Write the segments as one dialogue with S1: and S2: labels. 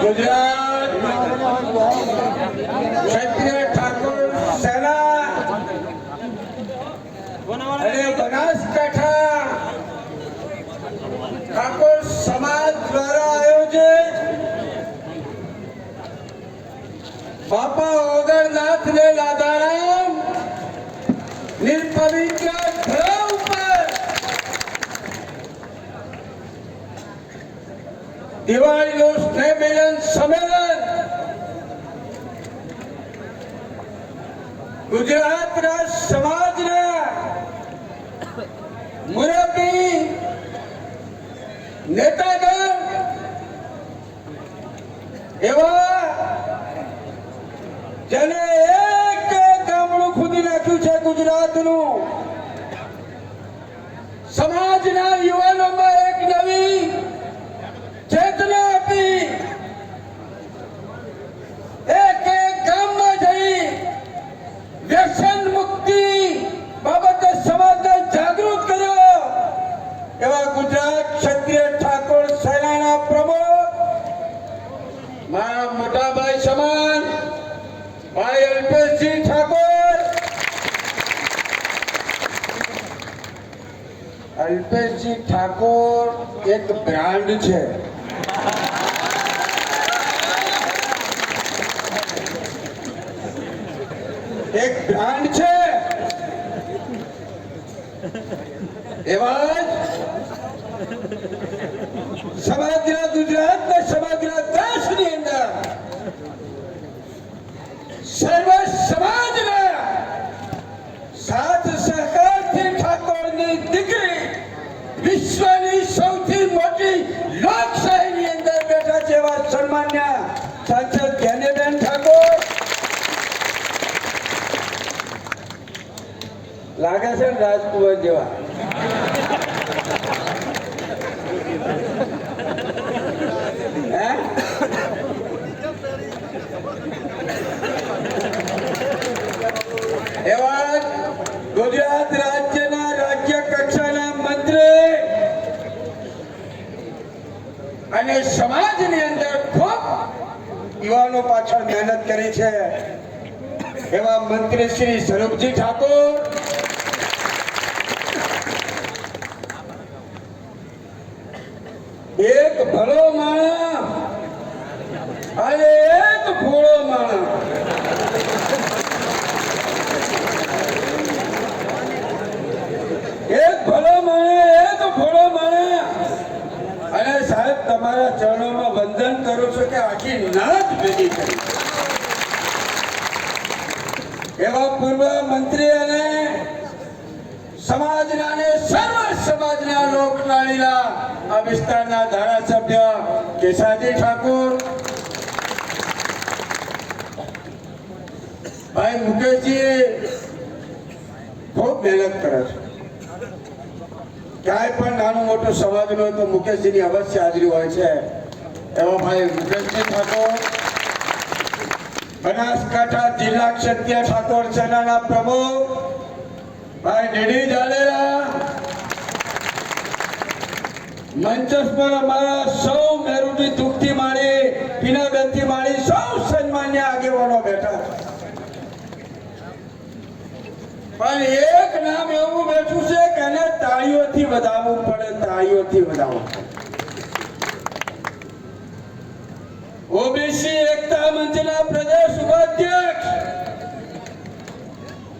S1: ગુજરાત ક્ષત્રિય ઠાકોર સેના અને બનાસકાંઠા ઠાકોર સમાજ દ્વારા આયોજિત બાપા ઓગણનાથ ને નિર્પવિત્ર ધરા ઉપર દિવાળીનું સ્નેહ મિલન સંમેલન. ગુજરાતના સમાજના મુરબ્બી નેતાગણ એવા જેને એક ગામડું ખુદી નાખ્યું છે ગુજરાતનું. સમાજના યુવાનોમાં એક નવી ચેતના આપી એક એક ગામમાં જઈ વ્યસન મુક્તિ બાબતે સમાજને જાગૃત કર્યો એવા ગુજરાત ક્ષત્રિય ઠાકોર સેનાના પ્રમુખ મારા મોટાભાઈ સમાન ભાઈ અલ્પેશજી ઠાકોર. અલ્પેશજી ઠાકોર એક બ્રાન્ડ છે એક બ્રાન્ડ છે એવા જ સમગ્ર ગુજરાત ને સમગ્ર દેશની અંદર સર્વ સમાજના સાથ સહકારથી ઠાકોરની દીકરી વિશ્વની સૌથી મોટી લોકશાહીની અંદર બેઠા છે એવા સન્માન્ય સાંસદ જ્ઞાનીબેન ઠાકોર લાગે છે ને રાજકુમાર જેવા? એવા ગુજરાત રાજ્યના રાજ્ય કક્ષાના મંત્રી અને સમાજની અંદર ખૂબ યુવાનો પાછળ મહેનત કરી છે. એવા મંત્રી શ્રી સ્વરૂપજી ઠાકોર એક ભલો માણસ અને એક ભોળો માણસ એક ભલો માણે એક ભોળો માણે અને સાહેબ, તમારા ચરણોમાં વંદન કરું છું કે આખી નાત ભેગી કરી. એવા પૂર્વ મંત્રી અને સમાજના અને સર્વ સમાજના લોકલાડીલા આ વિસ્તારના ધારાસભ્ય કેશાજી ઠાકોર, ભાઈ મુકેશજી ખૂબ મહેનત કરે છે. ક્યાંય પણ નાનું મોટું સમાજ હોય તો મુકેશજીની અવશ્ય હાજરી હોય છે. એવા ભાઈ મુકેશજી ઠાકોર, બનાસકાંઠા જિલ્લા ક્ષત્રિય ઠાકોર સેનાના પ્રમુખ, ભાઈ ડીડી જાડેરા મંચસ પર અમારા સૌ મેરુની દુઃખથી માણી પીનાબેનથી માણી સૌ સન્માન્ય આગેવાનો બેઠા પણ એક નામ એવું બેઠું છે કે એને તાળીઓથી વધાવવું પડે, તાળીઓથી વધાવવું ઓબીસી એકતા મંચના પ્રદેશ ઉપાધ્યક્ષ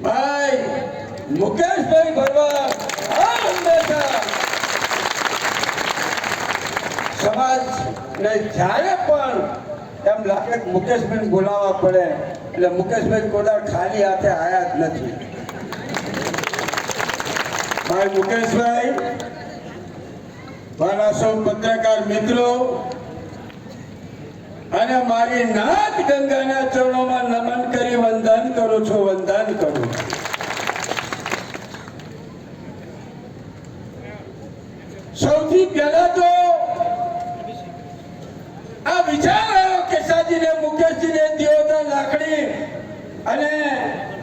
S1: ભાઈ મુકેશભાઈ ભરવા આ હંમેશા સમાજને જ્યારે પણ એમ લાગે મુકેશભાઈ બોલાવવા પડે, એટલે મુકેશભાઈ કોદાળ ખાલી હાથે આયા જ નથી. ભાઈ મુકેશભાઈ, મારા સૌ પત્રકાર મિત્રો, અને મારી નાથ ગંગાના ચરણોમાં નમન કરી વંદન કરું છું, વંદન કરું સૌથી પહેલા તો વિચાર આવ્યો કેસાજીને મુકેશજીને દિયોદર લાકડી અને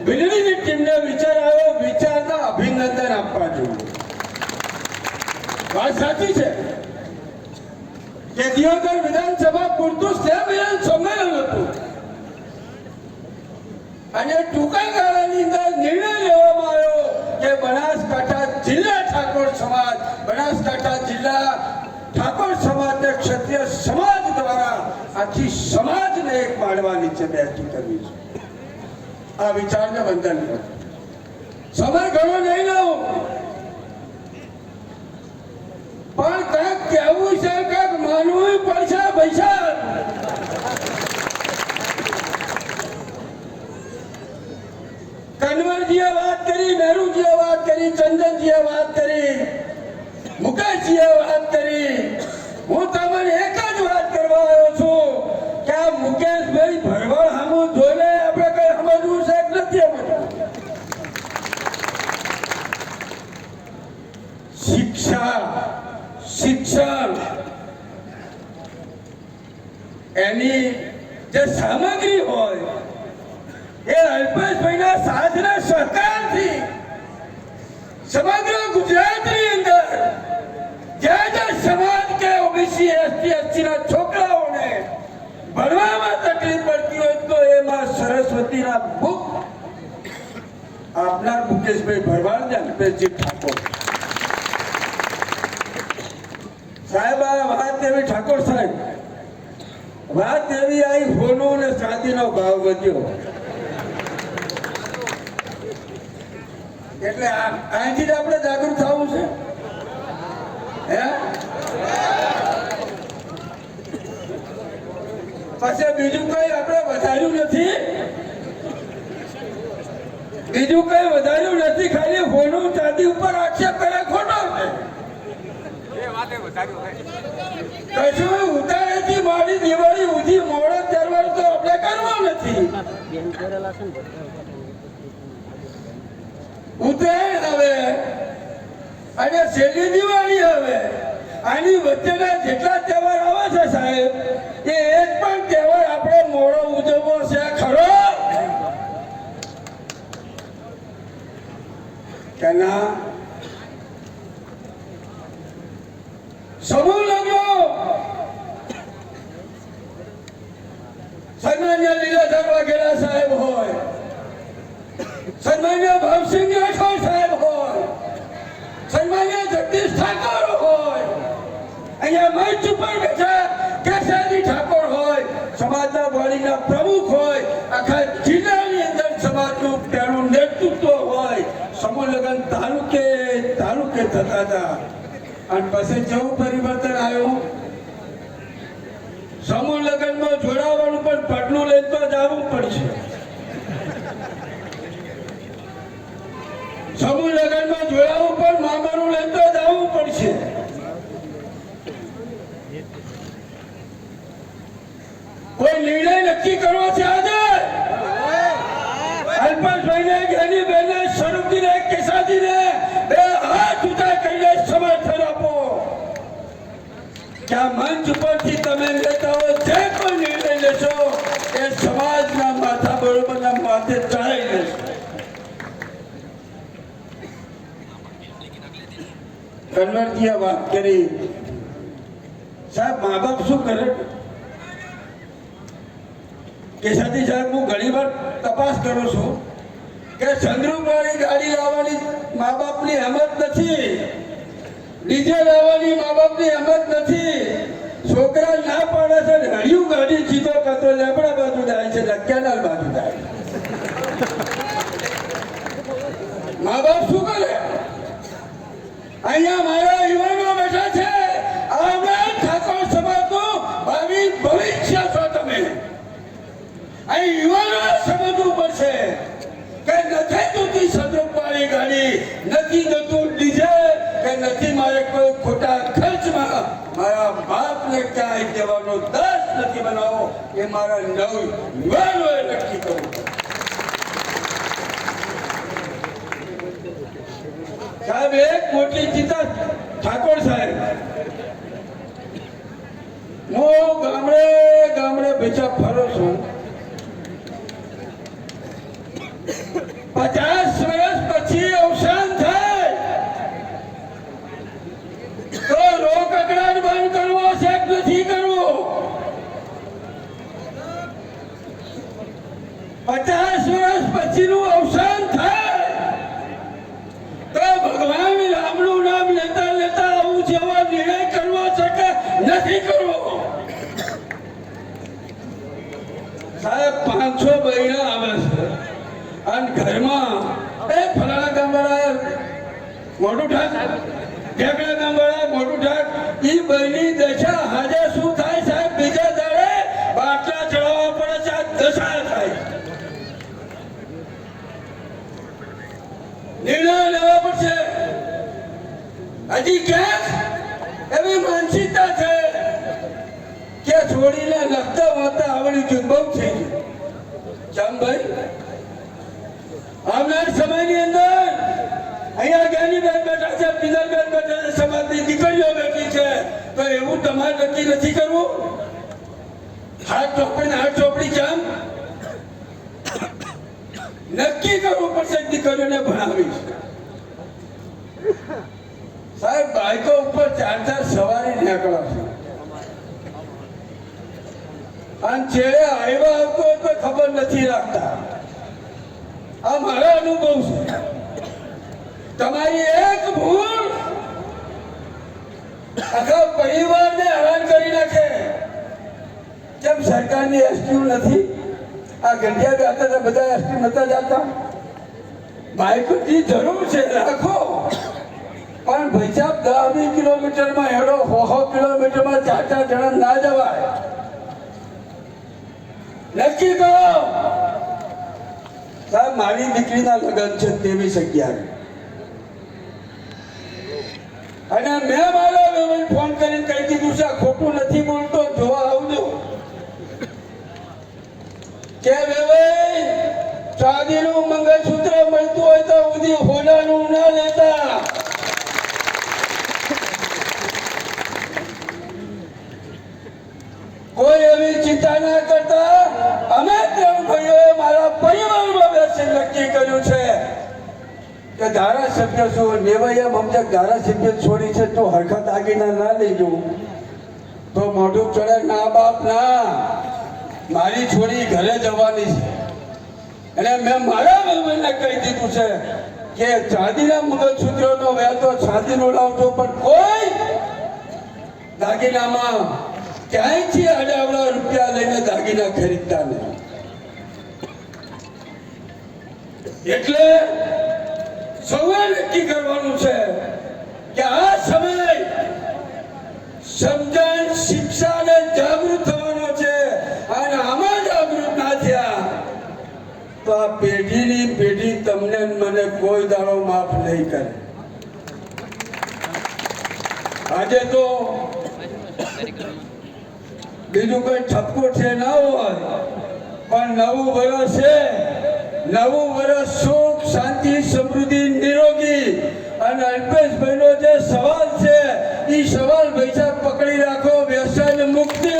S1: વીજળીની ટીમને વિચાર આવ્યો, વિચારતા અભિનંદન આપવા જોઈએ વાત સાચી છે? કે દિયોદર વિધાનસભા પૂરતું સ્નેહમિલન સંમેલન હતું. અને ટૂંકા ગાળાની અંદર નિર્ણય લેવામાં આવ્યો કે બનાસકાંઠા જિલ્લા ઠાકોર સમાજ, બનાસકાંઠા જિલ્લા ઠાકોર સમાજને ક્ષત્રિય સમાજ દ્વારા આખી સમાજને એક માળવા નીચે બેઠી કરવી છે આ વિચારને કરો. સમય ઘણો નહીં લઉં પણ કાંઈક કહેવું છે, કાંઈક માનવું પડશે, પૈસા. કન્વરજીએ વાત કરી, નહેરુજીએ વાત કરી, ચંદનજીએ વાત કરી, મુકેશજીએ વાત કરી હું તમને એક જ વાત કરવા આવ્યો છું કે આ મુકેશભાઈ ભરવાડ સામું જોઈને આપણે કઈ સમજવું છે કે નથી સમજવું શિક્ષા શિક્ષણ. એની જે સામગ્રી હોય, એ અલ્પેશભાઈના સાધના સહકારથી સમગ્ર ગુજરાતની અંદર જ્યાં જ્યાં સમાજ કે ઓબીસી, એસટી, એસટીના છોકરાઓને ભણવામાં તકલીફ પડતી હોય તો એમાં સરસ્વતીના બુક આપનાર મુકેશભાઈ ભરવાડ ને અલ્પેશજી ઠાકોર સાહેબ આ વાત એવી ઠાકોર સાહેબ વાત એવી આવી હોનું ને ચાંદીનો ભાવ વધ્યો. એટલે અહીંથી આપણે જાગૃત થવું છે. હે? પછી બીજું કઈ આપણે વધાર્યું નથી? બીજું કઈ વધાર્યું નથી, ખાલી હોનું ચાંદી ઉપર આક્ષેપ કરે ખોટો છે. સાહેબ એ એક પણ તહેવાર આપણે મોડો ઉજવવો છે ખરો? કે સમૂહ લગ્નો સન્માન્ય લીલાધર વાઘેલા સાહેબ હોય સન્માન્ય ભવસિંહ રાઠોડ સાહેબ હોય સન્માન્ય જગદીશ ઠાકોર હોય અહીંયા મંચ ઉપર બેઠા કેસાજી ઠાકોર હોય સમાજના વાડીના પ્રમુખ હોય આખા જિલ્લાની અંદર સમાજનું પહેલું નેતૃત્વ હોય સમૂહ લગ્ન તાલુકે થતા હતા. અને પછી જેવું પરિવર્તન આવ્યું, સમૂહ લગ્નમાં જોડાવાનું પણ પટલું લઈને તો જવું પડશે. સમૂહ લગ્નમાં જોડાવું પણ મામાનું લઈને તો જવું પડશે. કોઈ નિર્ણય નક્કી કરવો છે આજે અલ્પેશભાઈને જ્ઞાની બેનને સ્વરૂપજીને કેસાજીને બે હાથ ઊંચા કરીને સમર્થન આપો કે આ મંચ પરથી તમે નેતાઓ જે પણ નિર્ણય લેશો, એ સમાજના માથા બરોબરના માથે ચડાઈ લેશો. વાત કરી. સાહેબ, મા બાપ શું કરે? કેસાજી સાહેબ, હું ઘણી વાર તપાસ કરું છું કે સંદ્રુપવાળી ગાડી લાવવાની મા બાપની હિંમત નથી. ડીજે લાવવાની મા બાપની હિંમત નથી. છોકરા ના પાડે છે ને હળિયું ગાડી સીધો કતો લેબડા બાજુ જાય છે કેનાલ બાજુ જાય મા બાપ શું કરે? અહીંયા મારા યુવાનો બેઠા છે. કે નથી જોતી સદરૂપવાળી ગાડી, નથી જોતું ડીજે કે નથી મારે કોઈ ખોટા મારા બાપને ક્યાંય જવાનો દાસ નથી બનાવો, એ મારા નવ યુવાનોએ નક્કી કરવું સાહેબ, એક મોટી ચિંતા ઠાકોર સાહેબ. હું ગામડે ગામડે બેચા ફરો છું. પચાસ વર્ષ પછી અવસાન થાય તો રોકકડાટ બંધ કરવો સેટ નથી કરવો પચાસ વર્ષ પછીનું અવસાન થાય. તો ભગવાન રામનું નામ લેતા લેતા આવું જેવો નિર્ણય કરવો છે કે નથી કરવો. સાહેબ, પાંચસો મહિના આવે છે. અને ઘરમાં એ ફલાણા ગામવાળા મોટું ઠાક ઢેકડા મોટું ઠાક એ બૈની દશા હાજર શું થાય સાહેબ બીજા દાડે બાટલા ચડાવવા પડે છે આ દશા થાય નિર્ણય લેવા પડશે કે છોડીને લખતા વાંચતા આવડી ગયું, બહુ થઈ ચમ આવનાર અહીંયા જ્ઞાનીબેન સમાજની દીકરીઓ બેઠી છે, તો એવું તમારે નક્કી નથી કરવું? હાથ ચોપડી હાથ ચોપડી કેમ નક્કી કરવું પડશે દીકરીઓને ભણાવીશ સાહેબ બાઈકો ઉપર ચાર ચાર સવારી નીકળો ખબર નથી રાખતા. આ મારો અનુભવ છે. તમારી એક ભૂલ આખા પરિવારને હેરાન કરી નાખે. કેમ સરકારની એસટીયુ નથી? આ ગંઢિયા ગાતા બધા એસટી નતા જાતા? બાઇકની જરૂર છે, રાખો. પણ ભાઈ સાહેબ દસ વીસ કિલોમીટરમાં હેડો સો સો ચાર ચાર જણા ના જવાય. નક્કી કરો! સાહેબ, મારી દીકરીના લગ્ન છે ત્રેવીસ અગિયાર. અને મેં મારો વ્યવહાર ફોન કરીને કહી દીધું છે ખોટું નથી બોલતો, જોવા આવજો કે વેવાઈ, ચાંદીનું મંગળસૂત્ર મળતું હોય તો સુધી હોનાનું ના લેતા. એવી ચિંતા ના કરતા. અમે ત્રણ ભાઈઓએ મારા પરિવારમાં બેસી નક્કી કર્યું છે કે ધારાસભ્ય શું? નેવૈયા મમજક ધારાસભ્ય છોડી છે તો હરખત આગીના ના લઈ જવું. તો મોઢું ચડે, ના બાપ, ના. મારી છોડી ઘરે જવાની છે. અને મેં મારા મહેમાનને કહી દીધું છે કે ચાંદીના મંગળસૂત્રનો વહેતો ચાંદીનો લાવતો પણ કોઈ દાગીનામાં ક્યાંયથી અડાવડા રૂપિયા લઈને દાગીના ખરીદતા નહીં? એટલે સૌએ નક્કી કરવાનું છે કે આ સમય સમજણ, શિક્ષા અને જાગૃત થવાનો છે અને આમાં જાગૃત ના થયા તો આ પેઢીની પેઢી તમને મને કોઈ દાડો માફ નહીં કરે. આજે તો બીજું કોઈ ઠપકો છે ના હોય. પણ નવું વર્ષ છે. નવું વર્ષ સુખ, શાંતિ, સમૃદ્ધિ, નિરોગી. અને અલ્પેશભાઈનો જે સવાલ છે, એ સવાલ પૈસા પકડી રાખો વ્યસન મુક્તિ.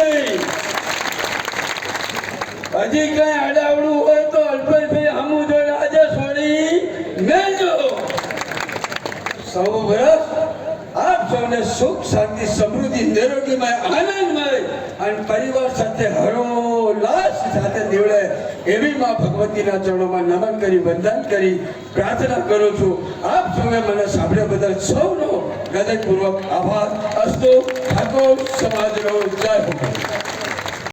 S1: હજી કઈ આડાવડું હોય તો અલ્પેશભાઈ હમું જોઈને આજે છોડી મેળજો સૌ વર્ષ સૌને સુખ, શાંતિ, સમૃદ્ધિ, નિરોગીમય, આનંદમય અને પરિવાર સાથે હરોલાસ સાથે નીવડે એવી માં ભગવતીના ચરણોમાં નમન કરી, વંદન કરી, પ્રાર્થના કરું છું. આપ સૌએ મને સાંભળ્યા બદલ સૌનો હૃદયપૂર્વક આભાર. અસ્તુ ઠાકોર સમાજનો જય હો